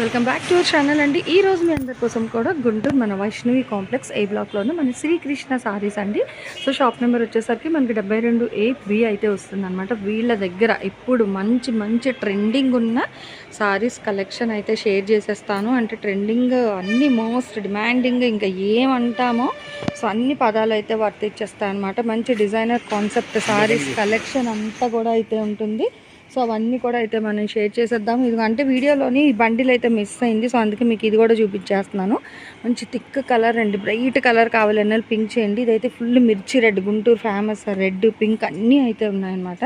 welcome back to our channel అండి. ఈ రోజు మీ అందరి కోసం కూడా గుంటూరు మన వైష్ణవి కాంప్లెక్స్ ఏ బ్లాక్లోనే మన శ్రీకృష్ణ సారీస్ అండి. సో షాప్ నెంబర్ వచ్చేసరికి మనకి డెబ్బై రెండు ఏ బి అయితే వస్తుంది అనమాట వీళ్ళ దగ్గర ఇప్పుడు మంచి మంచి ట్రెండింగ్ ఉన్న సారీస్ కలెక్షన్ అయితే షేర్ చేసేస్తాను. అంటే ట్రెండింగ్ అన్ని మోస్ట్ డిమాండింగ్ ఇంకా ఏమంటామో సో అన్ని పదాలు అయితే వర్తిచ్చేస్తాయి అనమాట మంచి డిజైనర్ కాన్సెప్ట్ సారీస్ కలెక్షన్ అంతా కూడా అయితే ఉంటుంది. సో అవన్నీ కూడా అయితే మనం షేర్ చేసేద్దాం. ఇది అంటే వీడియోలోని బండిలు అయితే మిస్ అయింది. సో అందుకే మీకు ఇది కూడా చూపించేస్తున్నాను. మంచి థిక్ కలర్ అండి బ్రైట్ కలర్ కావాలన్నా పింక్ చేయండి. ఇదైతే ఫుల్ మిర్చి red Guntur famous red pink అన్నీ అయితే ఉన్నాయన్నమాట.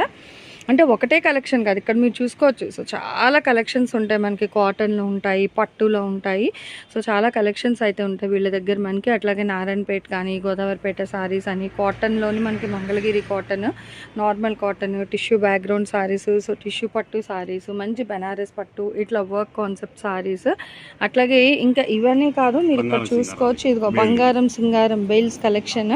అంటే ఒకటే కలెక్షన్ కాదు ఇక్కడ మీరు చూసుకోవచ్చు. సో చాలా కలెక్షన్స్ ఉంటాయి మనకి. కాటన్లో ఉంటాయి పట్టులో ఉంటాయి. సో చాలా కలెక్షన్స్ అయితే ఉంటాయి వీళ్ళ దగ్గర మనకి. అట్లాగే నారాయణపేట కానీ గోదావరిపేట సారీస్ అని కాటన్లోని మనకి Mangalagiri cotton normal cotton tissue background saris so tissue పట్టు సారీస్ మంచి బెనారస్ పట్టు ఇట్లా వర్క్ కాన్సెప్ట్ సారీస్. అట్లాగే ఇంకా ఇవన్నీ కాదు మీరు ఇక్కడ చూసుకోవచ్చు. ఇదిగో బంగారం సింగారం బెయిల్స్ కలెక్షన్.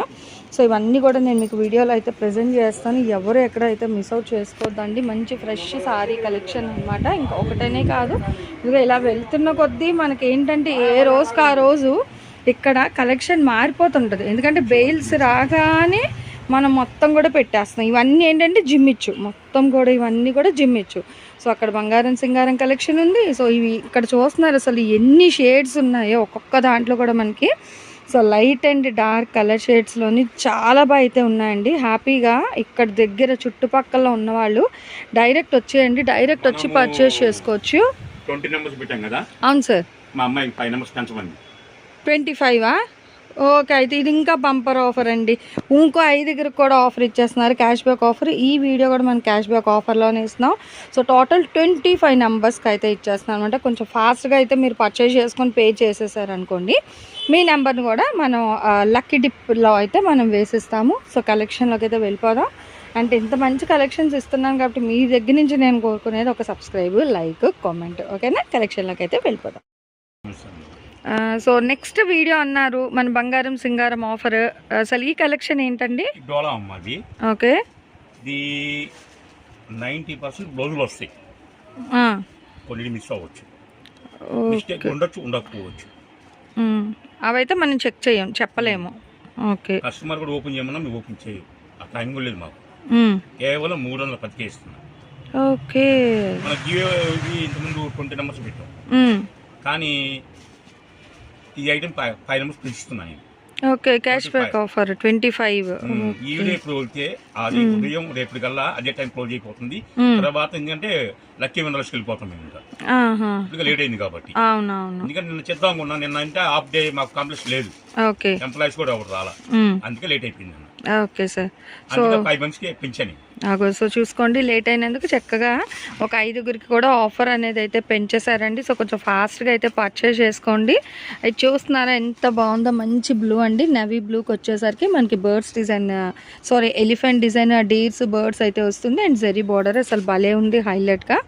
సో ఇవన్నీ కూడా నేను మీకు వీడియోలో అయితే ప్రజెంట్ చేస్తాను. ఎవరు ఎక్కడైతే మిస్ అవుట్ చేసుకోవద్దండి. మంచి ఫ్రెష్ సారీ కలెక్షన్ అనమాట ఇంకా ఒకటనే కాదు. ఇదిగో ఇలా వెళ్తున్న కొద్దీ మనకి ఏంటంటే ఏ రోజుకి ఆ రోజు ఇక్కడ కలెక్షన్ మారిపోతుంటుంది. ఎందుకంటే బెయిల్స్ రాగానే మనం మొత్తం కూడా పెట్టేస్తాం ఇవన్నీ ఏంటంటే జిమ్ ఇచ్చు. మొత్తం కూడా ఇవన్నీ కూడా జిమ్ ఇచ్చు. సో అక్కడ బంగారం సింగారం కలెక్షన్ ఉంది. సో ఇవి ఇక్కడ చూస్తున్నారు అసలు ఎన్ని షేడ్స్ ఉన్నాయో ఒక్కొక్క దాంట్లో కూడా మనకి so light and dark colour షేడ్స్లోని చాలా బాగా అయితే ఉన్నాయండి. హ్యాపీగా ఇక్కడ దగ్గర చుట్టుపక్కల ఉన్నవాళ్ళు డైరెక్ట్ వచ్చేయండి. డైరెక్ట్ వచ్చి పర్చేస్ చేసుకోవచ్చు. ట్వంటీ నెంబర్స్ పెట్టాం కదా? అవును సార్. మా అమ్మాయికి ఫైవ్ నెంబర్స్ పెంచమంది ట్వంటీ ఫైవా? ఓకే అయితే ఇది ఇంకా బంపర్ ఆఫర్ అండి. ఇంకో ఐదుగురికి కూడా ఆఫర్ ఇచ్చేస్తున్నారు. క్యాష్ బ్యాక్ ఆఫర్ ఈ వీడియో కూడా మనం క్యాష్ బ్యాక్ ఆఫర్లోనే ఇస్తున్నాం. సో టోటల్ ట్వంటీ ఫైవ్ నెంబర్స్కి అయితే ఇచ్చేస్తున్నాం అనమాట. కొంచెం ఫాస్ట్గా అయితే మీరు పర్చేస్ చేసుకొని పే చేసేసారనుకోండి మీ నెంబర్ని కూడా మనం లక్కీ డిప్లో అయితే మనం వేసిస్తాము. సో కలెక్షన్లోకి అయితే వెళ్ళిపోదాం. అంటే ఇంత మంచి కలెక్షన్స్ ఇస్తున్నాను కాబట్టి మీ దగ్గర నుంచి నేను కోరుకునేది ఒక సబ్స్క్రైబ్ లైక్ కామెంట్ ఓకేనా కలెక్షన్లోకి అయితే వెళ్ళిపోదాం. సో నెక్స్ట్ వీడియో అన్నారు మన బంగారం సింగారం ఆఫర్ అసలు ఈ కలెక్షన్ ఏంటండి? డోలా అమ్మది. ఓకే. ఇది నైంటీ పర్సెంట్ బ్లౌజులు వస్తాయి. కొన్ని మిస్ అవ్వచ్చు. ఓ- మిస్టేక్ ఉండొచ్చు ఉండకపోవచ్చు. అవైతే మనం చెక్ చేయం చెప్పలేము. ఓకే. కస్టమర్ కూడా ఓపెన్ చేయమన్నా మేము ఓపెన్ చేయం ఆ టైం కూడా లేదు మాకు. కేవలం మూడు వందల పదికే ఇస్తున్నాం. ఓకే. మన ఇంతకుముందు ట్వంటీ నెంబర్స్ పెట్టాం. కానీ ఈ ఐటమ్ ఫైవ్ నెంబర్స్ పెంచుతున్నాను నేను. Okay cash back offer twenty five. ఈవిడే ఇప్పుడు వెళ్తే అది ఉదయం రేపటి కల్లా అదే టైం క్లోజ్ అయిపోతుంది. తర్వాత ఎందుకంటే లక్కీ విండర్స్కి వెళ్ళిపోతాం మేము ఇంకా. లేట్ అయింది కాబట్టి. ఎందుకంటే నిన్న చేద్దాం అనుకున్నా నిన్న అంటే హాఫ్ డే మాకు కాంప్లెక్స్ లేదు. ఓకే. ఎంప్లాయీస్ కూడా ఎవరు రాలా. అందుకే లేట్ అయిపోయింది ఓకే సార్. ఫైవ్ మంత్స్కి పెంచాను ఆగో సో చూసుకోండి లేట్ అయినందుకు చక్కగా ఒక ఐదుగురికి కూడా ఆఫర్ అనేది అయితే పెంచేశారండి. సో కొంచెం ఫాస్ట్గా అయితే పర్చేస్ చేసుకోండి. అది చూస్తున్నారా ఎంత బాగుందో మంచి బ్లూ అండి. నవీ బ్లూకి వచ్చేసరికి మనకి birds design sari elephant design deers birds అయితే వస్తుంది. అండ్ జెరీ బార్డర్ అసలు భలే ఉంది హైలైట్గా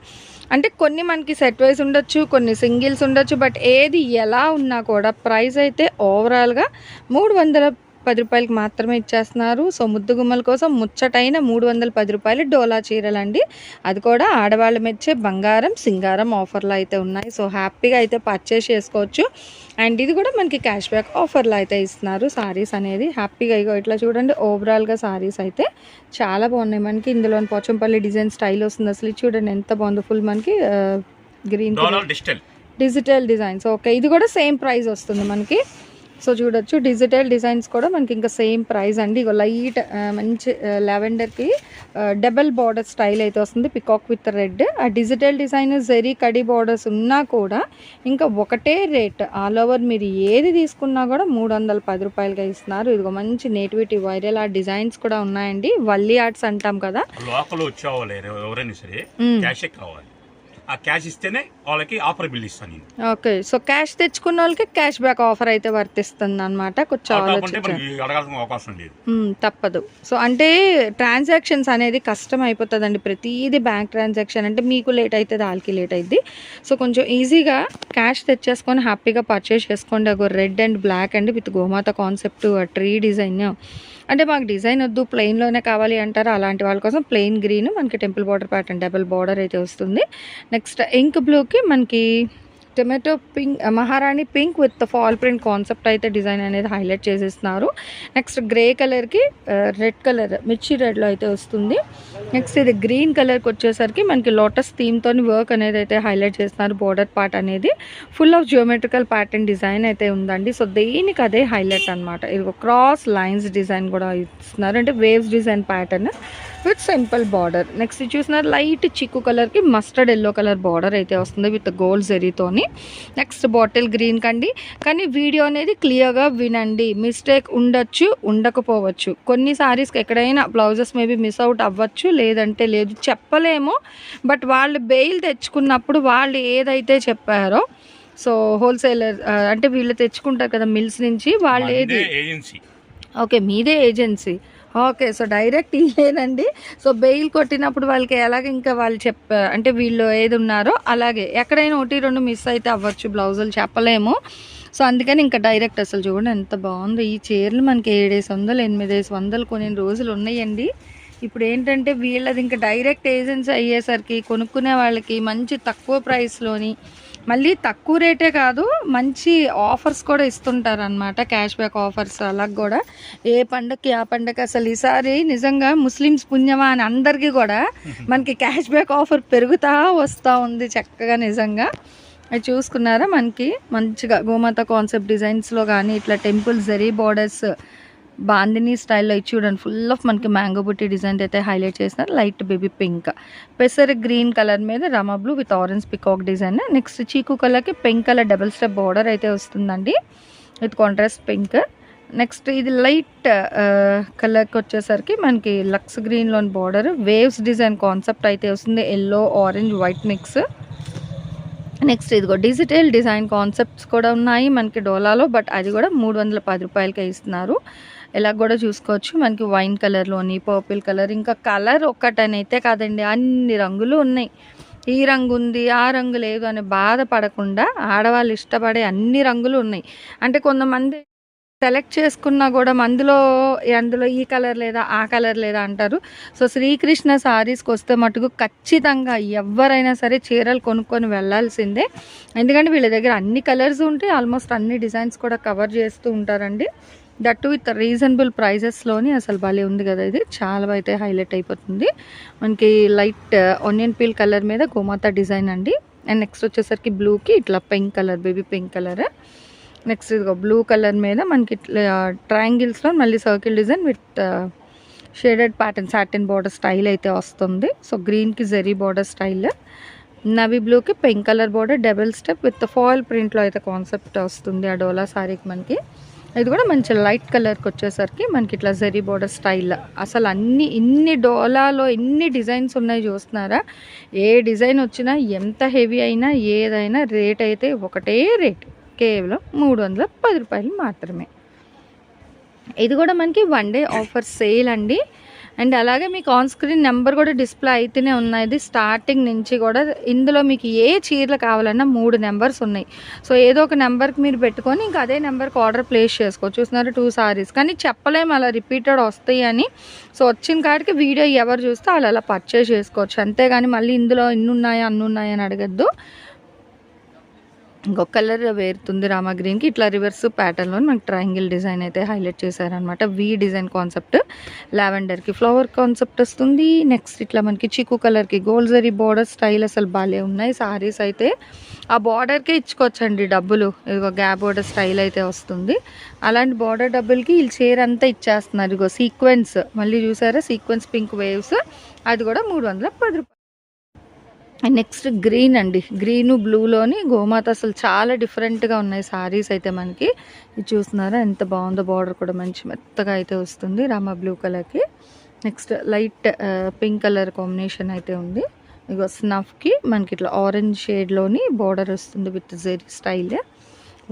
అంటే కొన్ని మనకి సెట్ వైజ్ ఉండొచ్చు కొన్ని సింగిల్స్ ఉండొచ్చు బట్ ఏది ఎలా ఉన్నా కూడా ప్రైస్ అయితే ఓవరాల్గా మూడు వందల పది రూపాయలకి మాత్రమే ఇచ్చేస్తున్నారు. సో ముద్దు గుమ్మల కోసం ముచ్చటైన మూడు వందల పది రూపాయలు డోలా చీరలండి. అది కూడా ఆడవాళ్ళు మెచ్చే బంగారం సింగారం ఆఫర్లు అయితే ఉన్నాయి. సో హ్యాపీగా అయితే పర్చేస్ చేసుకోవచ్చు. అండ్ ఇది కూడా మనకి క్యాష్ బ్యాక్ ఆఫర్లు అయితే ఇస్తున్నారు సారీస్ అనేది. హ్యాపీగా ఇగో ఇట్లా చూడండి ఓవరాల్గా సారీస్ అయితే చాలా బాగున్నాయి. మనకి ఇందులో పోచంపల్లి డిజైన్ స్టైల్ వస్తుంది అసలు. చూడండి ఎంత బాగుందో. ఫుల్ మనకి గ్రీన్ డిజిటల్ డిజైన్స్ ఓకే ఇది కూడా సేమ్ ప్రైస్ వస్తుంది మనకి. సో చూడొచ్చు. డిజిటల్ డిజైన్స్ కూడా మనకి ఇంకా సేమ్ ప్రైస్ అండి. ఇగో లైట్ మంచి లావెండర్కి డబల్ బార్డర్ స్టైల్ అయితే వస్తుంది. పికాక్ విత్ రెడ్ ఆ డిజిటల్ డిజైన్ జెరీ కడి బార్డర్స్ ఉన్నా కూడా ఇంకా ఒకటే రేట్ ఆల్ ఓవర్ మీరు ఏది తీసుకున్నా కూడా మూడు వందల పది రూపాయలుగా ఇస్తున్నారు. ఇదిగో మంచి నేటివిటీ వైరల్ ఆ డిజైన్స్ కూడా ఉన్నాయండి. వల్లి ఆర్ట్స్ అంటాం కదా. లోకల్ వచ్చేవాళ్ళు ఎవరైనా సరే కావాలి. ఆ క్యాష్ ఇస్తేనే వాళ్ళకి ఆఫర్ బిల్ ఇస్తాను నేను. ఓకే సో క్యాష్ తెచ్చుకున్న వాళ్ళకి క్యాష్ బ్యాక్ ఆఫర్ అయితే వర్తిస్తుంది అనమాట కొంచెం అడగాల్సిన అవకాశం లేదు. తప్పదు. సో అంటే ట్రాన్సాక్షన్స్ అనేది కష్టం అయిపోతుందండి. ప్రతిదీ బ్యాంక్ ట్రాన్సాక్షన్ అంటే మీకు లేట్ అవుతుంది వాళ్ళకి లేట్ అవుతుంది సో కొంచెం ఈజీగా క్యాష్ తెచ్చేసుకొని హ్యాపీగా పర్చేస్ చేసుకోండి. ఒక రెడ్ అండ్ బ్లాక్ అండి విత్ గోమాత కాన్సెప్ట్ ట్రీ డిజైన్. అంటే మాకు డిజైన్ వద్దు ప్లెయిన్లోనే కావాలి అంటారు? అలాంటి వాళ్ళ కోసం ప్లెయిన్ గ్రీన్ మనకి temple border pattern double border అయితే వస్తుంది. నెక్స్ట్ ఇంక్ బ్లూకి మనకి టొమాటో పింక్ మహారాణి pink with fall print concept అయితే డిజైన్ అనేది హైలైట్ చేసేస్తున్నారు. నెక్స్ట్ గ్రే కలర్కి రెడ్ కలర్ మిర్చి రెడ్లో అయితే వస్తుంది. నెక్స్ట్ ఇది గ్రీన్ కలర్కి వచ్చేసరికి మనకి లోటస్ థీమ్తో వర్క్ అనేది అయితే హైలైట్ చేస్తున్నారు బోర్డర్ పార్ట్ అనేది. Full of geometrical pattern design అయితే ఉందండి. సో దేనికి అదే హైలైట్ అనమాట ఇది క్రాస్ లైన్స్ డిజైన్ కూడా ఇస్తున్నారు. అంటే waves design pattern with simple border. Next చూసినారు లైట్ చిక్కు కలర్కి మస్టర్డ్ ఎల్లో కలర్ బార్డర్ అయితే వస్తుంది విత్ గోల్డ్ జెరీతోని. నెక్స్ట్ బాటిల్ గ్రీన్ కండి. కానీ వీడియో అనేది క్లియర్గా వినండి. మిస్టేక్ ఉండొచ్చు ఉండకపోవచ్చు. కొన్ని సారీస్కి ఎక్కడైనా బ్లౌజెస్ మేబీ మిస్ అవుట్ అవ్వచ్చు లేదంటే లేదు చెప్పలేము. బట్ వాళ్ళు బెయిల్ తెచ్చుకున్నప్పుడు వాళ్ళు ఏదైతే చెప్పారో సో హోల్సేలర్ అంటే వీళ్ళు తెచ్చుకుంటారు కదా మిల్స్ నుంచి వాళ్ళు ఏది ఏజెన్సీ. ఓకే మీదే ఏజెన్సీ. ఓకే సో డైరెక్ట్ ఇదేనండి సో బెయిల్ కొట్టినప్పుడు వాళ్ళకి ఎలాగ ఇంకా వాళ్ళు చెప్ప అంటే వీళ్ళు ఏది ఉన్నారో అలాగే. ఎక్కడైనా ఒకటి రెండు మిస్ అయితే అవ్వచ్చు బ్లౌజులు చెప్పలేము. సో అందుకని ఇంకా డైరెక్ట్ అసలు చూడండి ఎంత బాగుందో. ఈ చీరలు మనకి ఏడేసి వందలు ఎనిమిదేసి వందలు కొన్ని రోజులు ఉన్నాయండి. ఇప్పుడు ఏంటంటే వీళ్ళది ఇంకా డైరెక్ట్ ఏజెన్సీ అయ్యేసరికి కొనుక్కునే వాళ్ళకి మంచి తక్కువ ప్రైస్లోని మళ్ళీ తక్కువ రేటే కాదు మంచి ఆఫర్స్ కూడా ఇస్తుంటారు అనమాట క్యాష్ బ్యాక్ ఆఫర్స్ అలా కూడా. ఏ పండగకి ఆ పండగ అసలు ఈసారి నిజంగా ముస్లిమ్స్ పుణ్యమా అని అందరికీ కూడా మనకి క్యాష్ బ్యాక్ ఆఫర్ పెరుగుతా వస్తూ ఉంది చక్కగా నిజంగా. అది చూసుకున్నారా మనకి? మంచిగా గోమాత కాన్సెప్ట్ డిజైన్స్లో కానీ ఇట్లా టెంపుల్ జరీ బార్డర్స్ బాందిని స్టైల్లో ఇచ్చి చూడండి. ఫుల్ ఆఫ్ మనకి మ్యాంగో బుట్టి డిజైన్ అయితే హైలైట్ చేసినారు. లైట్ బేబీ పింక్ పెసర్ గ్రీన్ కలర్ మీద రమా blue with orange peacock design next చీకు కలర్కి pink colour double step border అయితే వస్తుందండి. విత్ కాంట్రాస్ట్ పింక్ నెక్స్ట్ ఇది లైట్ కలర్కి uh, వచ్చేసరికి మనకి లక్స్ గ్రీన్లోని బార్డర్ వేవ్స్ డిజైన్ కాన్సెప్ట్ అయితే వస్తుంది. Yellow orange white mix next ఇదిగో డిజిటల్ డిజైన్ కాన్సెప్ట్స్ కూడా ఉన్నాయి మనకి డోలాలో బట్ అది కూడా మూడు వందల పది రూపాయలకే ఇస్తున్నారు. ఇలా కూడా చూసుకోవచ్చు. మనకి వైన్ కలర్లోని పర్పుల్ కలర్ ఇంకా కలర్ ఒక్కటనైతే కాదండి అన్ని రంగులు ఉన్నాయి. ఈ రంగు ఉంది ఆ రంగు లేదు అని బాధపడకుండా ఆడవాళ్ళు ఇష్టపడే అన్ని రంగులు ఉన్నాయి. అంటే కొంతమంది సెలెక్ట్ చేసుకున్నా కూడా అందులో అందులో ఈ కలర్ లేదా ఆ కలర్ లేదా అంటారు. సో శ్రీకృష్ణ సారీస్కి వస్తే మటుకు ఖచ్చితంగా ఎవరైనా సరే చీరలు కొనుక్కొని వెళ్ళాల్సిందే. ఎందుకంటే వీళ్ళ దగ్గర అన్ని కలర్స్ ఉంటాయి ఆల్మోస్ట్ అన్ని డిజైన్స్ కూడా కవర్ చేస్తూ ఉంటారండి. దట్ విత్ రీజనబుల్ ప్రైజెస్లోని అసలు భలే ఉంది కదా ఇది. చాలా అయితే హైలైట్ అయిపోతుంది. మనకి light uh, onion peel colour మీద గోమాత డిజైన్ అండి. అండ్ నెక్స్ట్ వచ్చేసరికి బ్లూకి ఇట్లా pink colour baby pink colour. Next ఇదిగో బ్లూ కలర్ మీద మనకి ఇట్లా uh, ట్రయాంగిల్స్లో మళ్ళీ circle design with shaded pattern satin border style అయితే వస్తుంది. సో గ్రీన్కి జెరీ బార్డర్ స్టైల్ నవీ బ్లూకి pink colour border double step with foil ప్రింట్లో అయితే కాన్సెప్ట్ వస్తుంది ఆ డోలా సారీకి మనకి. ఇది కూడా మంచి లైట్ కలర్కి వచ్చేసరికి మనకి ఇట్లా జెరీ బోర్డర్ స్టైల్. అసలు అన్ని ఇన్ని డోలాలో ఎన్ని డిజైన్స్ ఉన్నాయి చూస్తున్నారా? ఏ డిజైన్ వచ్చినా ఎంత హెవీ అయినా ఏదైనా రేట్ అయితే ఒకటే రేట్. కేవలం మూడు వందల పది రూపాయలు మాత్రమే. ఇది కూడా మనకి వన్ డే ఆఫర్ సేల్ అండి. అండ్ అలాగే మీకు ఆన్ స్క్రీన్ నెంబర్ కూడా డిస్ప్లే అయితేనే ఉన్నది స్టార్టింగ్ నుంచి కూడా ఇందులో మీకు ఏ చీరలు కావాలన్నా మూడు నెంబర్స్ ఉన్నాయి. సో ఏదో ఒక నెంబర్కి మీరు పెట్టుకొని ఇంకా అదే నెంబర్కి ఆర్డర్ ప్లేస్ చేసుకోవచ్చు. చూస్తున్నారు టూ సారీస్ కానీ చెప్పలేము అలా రిపీటెడ్ వస్తాయి అని. సో వచ్చిన కాడికి వీడియో ఎవరు చూస్తే వాళ్ళు అలా పర్చేస్ చేసుకోవచ్చు. అంతేగాని మళ్ళీ ఇందులో ఇన్ని ఉన్నాయా అన్ని ఉన్నాయా అని అడగద్దు. ఇంకొక కలర్ వేరుతుంది రామా గ్రీన్కి. ఇట్లా రివర్స్ ప్యాటర్న్లో మనకు ట్రయాంగిల్ డిజైన్ అయితే హైలైట్ చేశారనమాట వి డిజైన్ కాన్సెప్ట్ లావెండర్కి ఫ్లవర్ కాన్సెప్ట్ వస్తుంది. నెక్స్ట్ ఇట్లా మనకి చిక్కు కలర్కి గోల్డ్ జరీ బార్డర్ స్టైల్ అసలు భలే ఉన్నాయి. సారీస్ అయితే ఆ బార్డర్కే ఇచ్చుకోవచ్చండి డబ్బులు. ఇదిగో గ్యాప్ బార్డర్ స్టైల్ అయితే వస్తుంది. అలాంటి బార్డర్ డబ్బులకి వీళ్ళు చీర అంతా ఇచ్చేస్తున్నారు. ఇగో సీక్వెన్స్ మళ్ళీ చూసారా? సీక్వెన్స్ పింక్ వేవ్స్ అది కూడా మూడు వందల పది రూపాయలు. అండ్ నెక్స్ట్ గ్రీన్ అండి. గ్రీను బ్లూలోని గోమాత అసలు చాలా డిఫరెంట్గా ఉన్నాయి సారీస్ అయితే మనకి. ఇది చూస్తున్నారా? ఎంత బాగుందో బార్డర్ కూడా మంచి మెత్తగా అయితే వస్తుంది రామ బ్లూ కలర్కి. Next light pink colour combination అయితే ఉంది. ఇక స్నఫ్కి మనకి ఇట్లా ఆరెంజ్ షేడ్లోని బార్డర్ వస్తుంది విత్ జెరీ స్టైల్.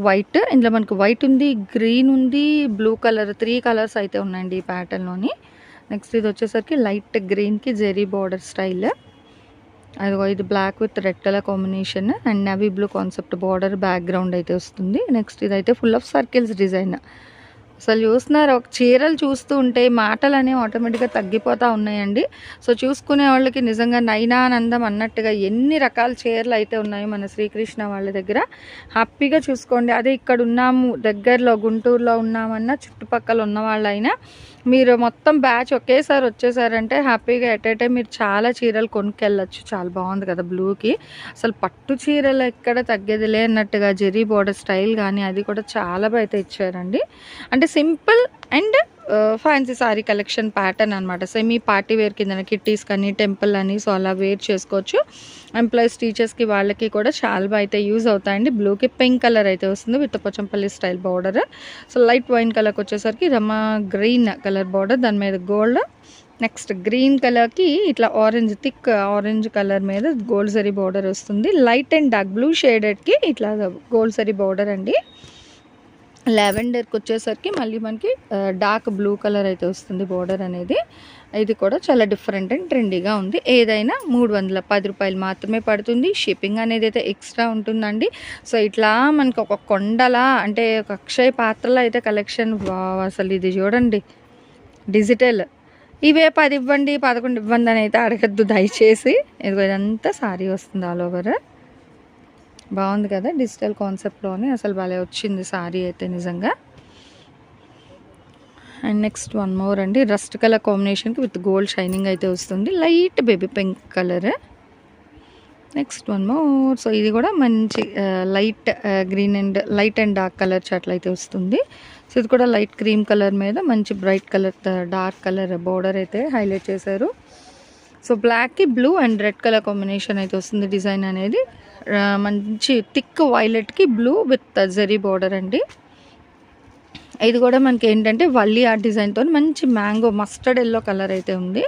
వైట్ ఇందులో మనకి వైట్ ఉంది గ్రీన్ ఉంది బ్లూ కలర్ త్రీ కలర్స్ అయితే ఉన్నాయండి ఈ ప్యాటర్న్లోని. నెక్స్ట్ ఇది వచ్చేసరికి లైట్ గ్రీన్కి జెరీ బార్డర్ స్టైల్. అదిగో ఇది black with red colour combination and navy blue concept border background అయితే వస్తుంది. నెక్స్ట్ ఇదైతే ఫుల్ ఆఫ్ సర్కిల్స్ డిజైన్ అసలు చూస్తున్నారు ఒక చీరలు చూస్తూ ఉంటే మాటలు అనేవి ఆటోమేటిక్గా తగ్గిపోతూ ఉన్నాయండి. సో చూసుకునే వాళ్ళకి నిజంగా నైనానందం అన్నట్టుగా ఎన్ని రకాల చీరలు అయితే ఉన్నాయో మన శ్రీకృష్ణ వాళ్ళ దగ్గర. హ్యాపీగా చూసుకోండి. అదే ఇక్కడ ఉన్నాము దగ్గరలో గుంటూరులో ఉన్నామన్నా చుట్టుపక్కల ఉన్న వాళ్ళైనా మీరు మొత్తం బ్యాచ్ ఒకేసారి వచ్చేసారంటే హ్యాపీగా ఎట్ ఏ టైం మీరు చాలా చీరలు కొనుక్కెళ్ళచ్చు. చాలా బాగుంది కదా బ్లూకి. అసలు పట్టు చీరలు ఎక్కడ తగ్గేదిలే అన్నట్టుగా జెరీ బోర్డర్ స్టైల్ కానీ అది కూడా చాలా బాగా అయితే ఇచ్చారండి. అంటే simple and fancy sari collection pattern అనమాట సెమీ పార్టీ వేర్ కింద కిట్టీస్ కానీ టెంపుల్ అని సో అలా వేర్ చేసుకోవచ్చు. ఎంప్లాయీస్ టీచర్స్కి వాళ్ళకి కూడా చాలా బాగా అయితే యూజ్ అవుతాయండి. బ్లూకి పింక్ కలర్ అయితే వస్తుంది with Pochampally style border so light wine కలర్కి వచ్చేసరికి రమా గ్రీన్ కలర్ బార్డర్ దాని మీద గోల్డ్ నెక్స్ట్ గ్రీన్ కలర్కి ఇట్లా ఆరెంజ్ థిక్ ఆరెంజ్ కలర్ మీద గోల్డ్ సరీ బార్డర్ వస్తుంది. లైట్ అండ్ డార్క్ బ్లూ షేడెడ్కి ఇట్లా గోల్డ్ సరీ బార్డర్ అండి. లావెండర్కి వచ్చేసరికి మళ్ళీ మనకి డార్క్ బ్లూ కలర్ అయితే వస్తుంది బార్డర్ అనేది. ఇది కూడా చాలా డిఫరెంట్ అండ్ ట్రెండీగా ఉంది. ఏదైనా మూడు వందల పది రూపాయలు మాత్రమే పడుతుంది. షిప్పింగ్ అనేది అయితే ఎక్స్ట్రా ఉంటుందండి. సో ఇట్లా మనకి ఒక కొండలా అంటే ఒక అక్షయ పాత్రలో అయితే కలెక్షన్. వావ్ అసలు ఇది చూడండి. డిజిటల్. ఇవే పది ఇవ్వండి పదకొండు ఇవ్వండి అని అయితే అడగద్దు. దయచేసి. ఇదిగో ఇదంతా సారీ వస్తుంది ఆల్ ఓవర్. బాగుంది కదా డిజిటల్ కాన్సెప్ట్లోనే అసలు భలే వచ్చింది సారీ అయితే నిజంగా. అండ్ నెక్స్ట్ వన్ మోర్ అండి రస్ట్ కలర్ కాంబినేషన్కి విత్ గోల్డ్ షైనింగ్ అయితే వస్తుంది. Light baby pink colour. Next one more so ఇది కూడా మంచి light green and light and dark colour అట్లా అయితే వస్తుంది. సో ఇది కూడా లైట్ క్రీమ్ కలర్ మీద మంచి bright colour dark colour border అయితే హైలైట్ చేశారు. So బ్లాక్కి blue and red colour combination అయితే వస్తుంది డిజైన్ అనేది. మంచి థిక్ వైలెట్కి బ్లూ విత్ జరీ బార్డర్ అండి. ఇది కూడా మనకి ఏంటంటే వల్లి ఆర్ట్ డిజైన్తో మంచి మ్యాంగో మస్టర్డ్ ఎల్లో కలర్ అయితే ఉంది.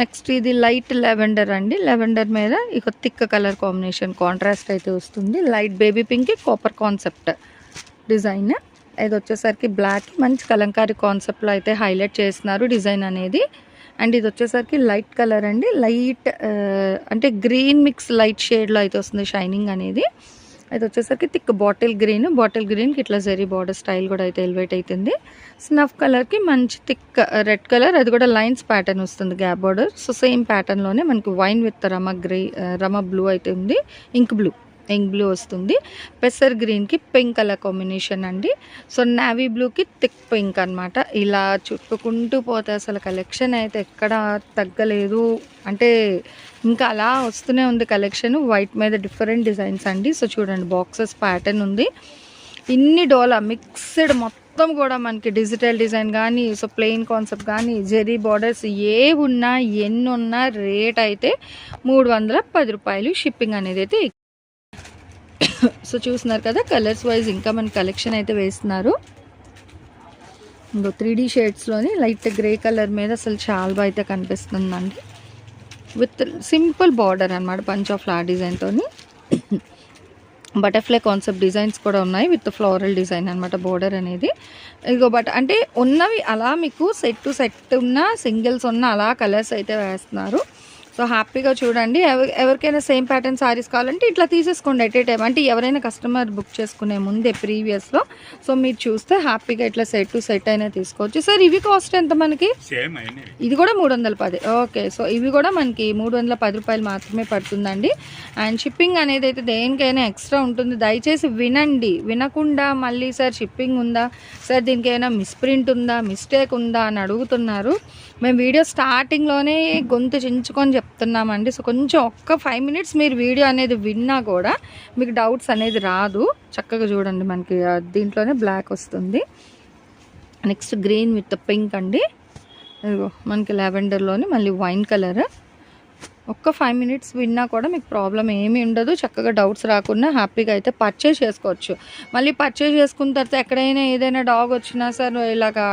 నెక్స్ట్ ఇది లైట్ లెవెండర్ అండి. లెవెండర్ మీద ఇక థిక్ కలర్ కాంబినేషన్ కాంట్రాస్ట్ అయితే వస్తుంది. Light baby pink copper concept design. ఇది వచ్చేసరికి బ్లాక్ మంచి కలంకారీ కాన్సెప్ట్లో అయితే హైలైట్ చేస్తున్నారు డిజైన్ అనేది. అండ్ ఇది వచ్చేసరికి లైట్ కలర్ అండి. లైట్ అంటే గ్రీన్ మిక్స్ లైట్ షేడ్లో అయితే వస్తుంది షైనింగ్ అనేది. ఇది వచ్చేసరికి థిక్ బాటిల్ గ్రీన్. బాటిల్ గ్రీన్కి ఇట్లా జరీ బార్డర్ స్టైల్ కూడా అయితే ఎలివేట్ అవుతుంది స్నఫ్ కలర్కి మంచి థిక్ రెడ్ కలర్. అది కూడా లైన్స్ ప్యాటర్న్ వస్తుంది గ్యాప్ బార్డర్. సో సేమ్ ప్యాటర్న్లోనే మనకి వైన్ విత్ రమ గ్రీ రమ బ్లూ అయితే ఉంది. Ink blue. యంగ్ బ్లూ వస్తుంది. పెసర్ గ్రీన్కి పింక్ కలర్ కాంబినేషన్ అండి. సో నావీ బ్లూకి థిక్ పింక్ అన్నమాట. ఇలా చుట్టుకుంటూ పోతే అసలు కలెక్షన్ అయితే ఎక్కడ తగ్గలేదు. అంటే ఇంకా అలా వస్తూనే ఉంది కలెక్షన్. వైట్ మీద డిఫరెంట్ డిజైన్స్ అండి. సో చూడండి బాక్సెస్ ప్యాటర్న్ ఉంది. ఇన్ని డోలా మిక్స్డ్ మొత్తం కూడా మనకి డిజిటల్ డిజైన్ కానీ సో ప్లెయిన్ కాన్సెప్ట్ కానీ జెరీ బార్డర్స్ ఏ ఉన్నా ఎన్ని ఉన్నా రేట్ అయితే మూడు వందల పది రూపాయలు షిప్పింగ్ అనేది అయితే సో చూస్తున్నారు కదా కలర్స్ వైజ్ ఇంకా మన కలెక్షన్ అయితే వేస్తున్నారు. ఇంకో త్రీ డీ షేడ్స్లోని లైట్ గ్రే కలర్ మీద అసలు చాలా అయితే కనిపిస్తుందండి. విత్ సింపుల్ బార్డర్ అనమాట పంచ్ ఆఫ్ ఫ్లా డిజైన్తో బటర్ఫ్లై కాన్సెప్ట్ డిజైన్స్ కూడా ఉన్నాయి విత్ ఫ్లోరల్ డిజైన్ అనమాట బోర్డర్ అనేది. ఇగో బట్ అంటే ఉన్నవి అలా మీకు సెట్ టు సెట్ ఉన్న సింగిల్స్ ఉన్న అలా కలర్స్ అయితే వేస్తున్నారు. సో హ్యాపీగా చూడండి. ఎవ- ఎవరికైనా సేమ్ ప్యాటర్న్ సారీస్ కావాలంటే ఇట్లా తీసేసుకోండి ఎట్ ఏ టైం అంటే ఎవరైనా కస్టమర్ బుక్ చేసుకునే ముందే ప్రీవియస్లో సో మీరు చూస్తే హ్యాపీగా ఇట్లా సెట్ టు సెట్ అయినా తీసుకోవచ్చు. సార్ ఇవి కాస్ట్ ఎంత మనకి? ఇది కూడా మూడు వందల పది. ఓకే సో ఇవి కూడా మనకి మూడు వందల పది రూపాయలు మాత్రమే పడుతుందండి. అండ్ షిప్పింగ్ అనేది అయితే దేనికైనా ఎక్స్ట్రా ఉంటుంది. దయచేసి వినండి. వినకుండా మళ్ళీ సార్ షిప్పింగ్ ఉందా? సార్ దీనికి ఏమైనా మిస్ప్రింట్ ఉందా? మిస్టేక్ ఉందా? అని అడుగుతున్నారు. మేము వీడియో స్టార్టింగ్లోనే గొంతు చించుకొని చెప్తున్నామండి. సో కొంచెం ఒక్క ఫైవ్ మినిట్స్ మీరు వీడియో అనేది విన్నా కూడా మీకు డౌట్స్ అనేది రాదు. చక్కగా చూడండి మనకి దీంట్లోనే బ్లాక్ వస్తుంది. నెక్స్ట్ గ్రీన్ విత్ పింక్ అండి. మనకి లెవెండర్లోని మళ్ళీ వైన్ కలర్. ఒక్క ఫైవ్ మినిట్స్ విన్నా కూడా మీకు ప్రాబ్లం ఏమీ ఉండదు. చక్కగా డౌట్స్ రాకుండా హ్యాపీగా అయితే పర్చేస్ చేసుకోవచ్చు. మళ్ళీ పర్చేస్ చేసుకున్న తర్వాత ఎక్కడైనా ఏదైనా డాగ్ వచ్చినా సార్ ఇలాగా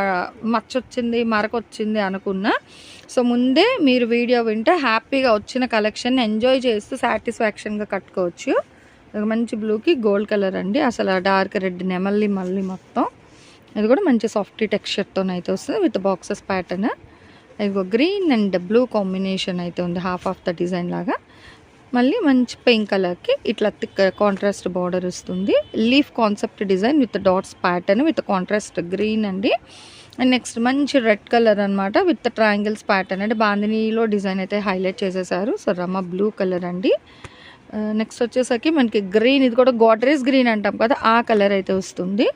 మచ్చ వచ్చింది మరక వచ్చింది అనుకున్నా సో ముందే మీరు వీడియో వింటే హ్యాపీగా వచ్చిన కలెక్షన్ ఎంజాయ్ చేస్తూ సాటిస్ఫాక్షన్గా కట్టుకోవచ్చు. మంచి బ్లూకి గోల్డ్ కలర్ అండి. అసలు డార్క్ రెడ్ నెమల్లి మళ్ళీ మొత్తం. ఇది కూడా మంచి సాఫ్ట్ టెక్స్చర్తో అయితే వస్తుంది విత్ బాక్సెస్ ప్యాటర్న్ ఇదిగో గ్రీన్ అండ్ బ్లూ కాంబినేషన్ అయితే ఉంది హాఫ్ ఆఫ్ ద డిజైన్ లాగా. మళ్ళీ మంచి పింక్ కలర్కి ఇట్లా థిక్ కాంట్రాస్ట్ బార్డర్ వస్తుంది. Leaf concept design with dots pattern with contrast green అండి. అండ్ నెక్స్ట్ మంచి రెడ్ కలర్ అన్నమాట విత్ ట్రయాంగిల్స్ ప్యాటర్న్ అంటే బాందినీలో డిజైన్ అయితే హైలైట్ చేసేసారు. సో రమ బ్లూ కలర్ అండి. నెక్స్ట్ వచ్చేసరికి మనకి గ్రీన్ ఇది కూడా గోడ్రేజ్ గ్రీన్ అంటాం కదా ఆ కలర్ అయితే వస్తుంది.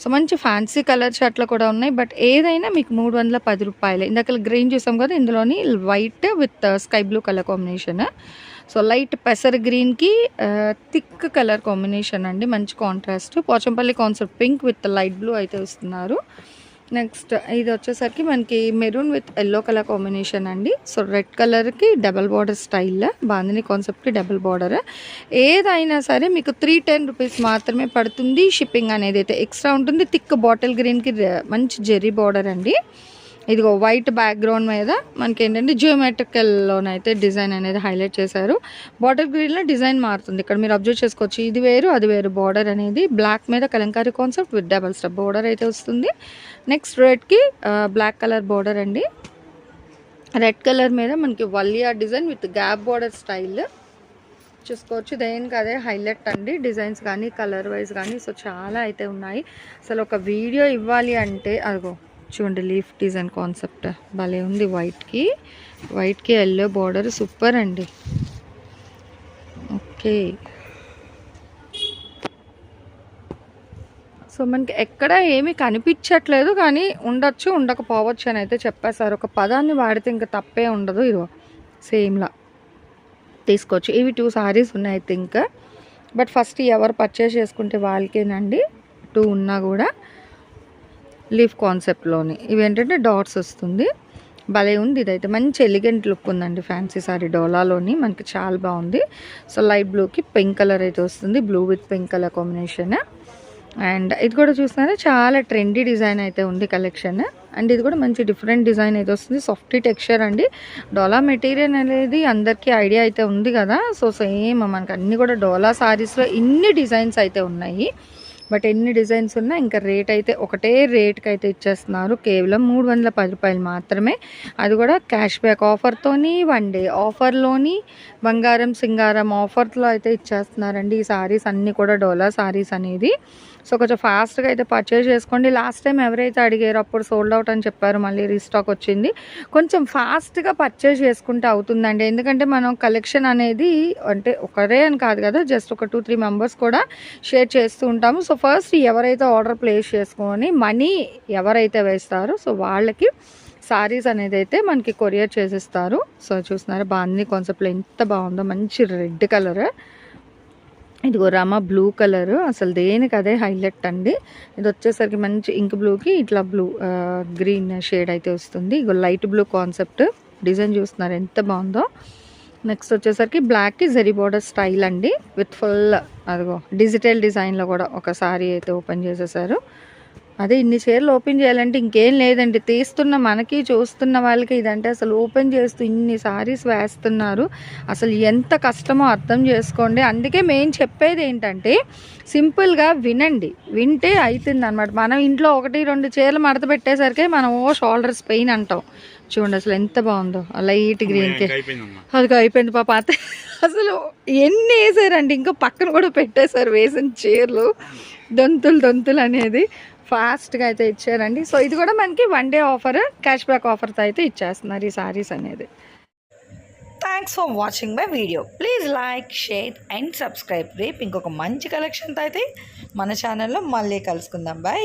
సో మంచి ఫ్యాన్సీ కలర్ షర్ట్లు కూడా ఉన్నాయి. బట్ ఏదైనా మీకు మూడు వందల పది రూపాయలు. ఇందాక గ్రీన్ చూసాం కదా ఇందులోని white with sky blue colour combination so light పెసర్ గ్రీన్కి థిక్ కలర్ కాంబినేషన్ అండి. మంచి contrast Pochampally concept pink with light blue అయితే వస్తున్నారు నెక్స్ట్ ఇది వచ్చేసరికి మనకి maroon with yellow colour combination అండి. సో రెడ్ కలర్కి డబల్ బార్డర్ స్టైల్ బాందిని కాన్సెప్ట్కి డబల్ బార్డర్. ఏదైనా సరే మీకు త్రీ టెన్ రూపీస్ మాత్రమే పడుతుంది షిప్పింగ్ అనేది. అయితే ఎక్స్ట్రా ఉంటుంది థిక్ బాటిల్ గ్రీన్కి మంచి జెర్రీ బార్డర్ అండి. ఇదిగో వైట్ బ్యాక్గ్రౌండ్ మీద మనకి ఏంటంటే జియోమెట్రికల్లోనైతే డిజైన్ అనేది హైలైట్ చేశారు. బార్డర్ గ్రీన్లో డిజైన్ మారుతుంది. ఇక్కడ మీరు అబ్జర్వ్ చేసుకోవచ్చు. ఇది వేరు అది వేరు. బార్డర్ అనేది బ్లాక్ మీద Kalamkari concept with double step border అయితే వస్తుంది. నెక్స్ట్ రెడ్కి బ్లాక్ కలర్ బార్డర్ అండి. రెడ్ కలర్ మీద మనకి వల్లియా design with gap border style చూసుకోవచ్చు. దేనికి అదే హైలైట్ అండి. డిజైన్స్ కానీ కలర్ వైజ్ కానీ సో చాలా అయితే ఉన్నాయి. అసలు ఒక వీడియో ఇవ్వాలి అంటే అదిగో చూడండి లీఫ్ డిజైన్ కాన్సెప్ట్ భలే ఉంది వైట్కి వైట్కి ఎల్లో బార్డర్ సూపర్ అండి. ఓకే సో మనకి ఎక్కడ ఏమీ కనిపించట్లేదు కానీ ఉండొచ్చు ఉండకపోవచ్చు అని అయితే చెప్పేశారు. ఒక పదాన్ని వాడితే ఇంకా తప్పే ఉండదు ఇదిగో సేమ్లా తీసుకోవచ్చు. ఇవి టూ సారీస్ ఉన్నాయి ఐ థింక్ బట్ ఫస్ట్ ఎవరు పర్చేస్ చేసుకుంటే వాళ్ళకేనండి? టూ ఉన్నా కూడా. లీఫ్ కాన్సెప్ట్లోని ఇవి ఏంటంటే డాట్స్ వస్తుంది. భలే ఉంది ఇదైతే. మంచి ఎలిగెంట్ లుక్ ఉందండి ఫ్యాన్సీ సారీ డోలాలోని. మనకి చాలా బాగుంది. సో లైట్ బ్లూకి పింక్ కలర్ అయితే వస్తుంది. Blue with pink colour combination. And ఇది కూడా చూస్తున్నారా? చాలా ట్రెండీ డిజైన్ అయితే ఉంది కలెక్షన్. అండ్ ఇది కూడా మంచి డిఫరెంట్ డిజైన్ అయితే వస్తుంది. సాఫ్ట్ టెక్స్చర్ అండి. డోలా మెటీరియల్ అనేది అందరికీ ఐడియా అయితే ఉంది కదా. సో సేమ్ మనకి అన్ని కూడా డోలా సారీస్లో ఇన్ని డిజైన్స్ అయితే ఉన్నాయి. బట్ ఎన్ని డిజైన్స్ ఉన్నా ఇంకా రేట్ అయితే ఒకటే రేట్కి అయితే ఇచ్చేస్తున్నారు. కేవలం మూడు వందల పది రూపాయలు మాత్రమే. అది కూడా క్యాష్ బ్యాక్ ఆఫర్తోని వన్ డే ఆఫర్లోని బంగారం సింగారం ఆఫర్లో అయితే ఇచ్చేస్తున్నారండి ఈ సారీస్ అన్నీ కూడా డోలా సారీస్ అనేది. సో కొంచెం ఫాస్ట్గా అయితే పర్చేజ్ చేసుకోండి. లాస్ట్ టైం ఎవరైతే అడిగారో అప్పుడు సోల్డ్ అవుట్ అని చెప్పారు. మళ్ళీ రీస్టాక్ వచ్చింది. కొంచెం ఫాస్ట్గా పర్చేస్ చేసుకుంటే అవుతుందండి. ఎందుకంటే మనం కలెక్షన్ అనేది అంటే ఒకరే అని కాదు కదా జస్ట్ ఒక టూ త్రీ మెంబర్స్ కూడా షేర్ చేస్తూ ఉంటాము. సో ఫస్ట్ ఎవరైతే ఆర్డర్ ప్లేస్ చేసుకొని మనీ ఎవరైతే వేస్తారో సో వాళ్ళకి సారీస్ అనేది అయితే మనకి కొరియర్ చేసిస్తారు. సో చూస్తున్నారు బాగుంది కాన్సెప్ట్లో ఎంత బాగుందో మంచి రెడ్ కలర్ ఇదిగో రమ బ్లూ కలర్. అసలు దేనికి అదే హైలైట్ అండి. ఇది వచ్చేసరికి మంచి ఇంక్ బ్లూకి ఇట్లా బ్లూ గ్రీన్ షేడ్ అయితే వస్తుంది. ఇగో లైట్ బ్లూ కాన్సెప్ట్. డిజైన్ చూస్తున్నారు ఎంత బాగుందో. నెక్స్ట్ వచ్చేసరికి బ్లాక్కి జరీ బార్డర్ స్టైల్ అండి. విత్ ఫుల్ అదిగో డిజిటల్ డిజైన్లో కూడా ఒక సారీ అయితే ఓపెన్ చేసేసారు. అదే ఇన్ని చీరలు ఓపెన్ చేయాలంటే ఇంకేం లేదండి. తీస్తున్న మనకి చూస్తున్న వాళ్ళకి ఇదంటే అసలు ఓపెన్ చేస్తూ ఇన్ని సారీస్ వేస్తున్నారు. అసలు ఎంత కష్టమో అర్థం చేసుకోండి. అందుకే మేము చెప్పేది ఏంటంటే సింపుల్గా వినండి. వింటే అవుతుంది అనమాట మనం ఇంట్లో ఒకటి రెండు చీరలు మడత పెట్టేసరికి మనం ఓ షోల్డర్స్ పెయిన్ అంటాం. చూడండి అసలు ఎంత బాగుందో. లైట్ గ్రీన్కి. అది అయిపోయింది పాప. అత అసలు ఎన్ని వేసారండి? ఇంకా పక్కన కూడా పెట్టేశారు వేసిన చీరలు. దొంతులు దొంతులు అనేది. ఫాస్ట్గా అయితే ఇచ్చారండి. సో ఇది కూడా మనకి one day offer cash back ఆఫర్తో అయితే ఇచ్చేస్తున్నారు ఈ సారీస్ అనేది. Thanks for watching my video please like share and subscribe రేపు ఇంకొక మంచి కలెక్షన్తో అయితే మన ఛానల్లో మళ్ళీ కలుసుకుందాం. బాయ్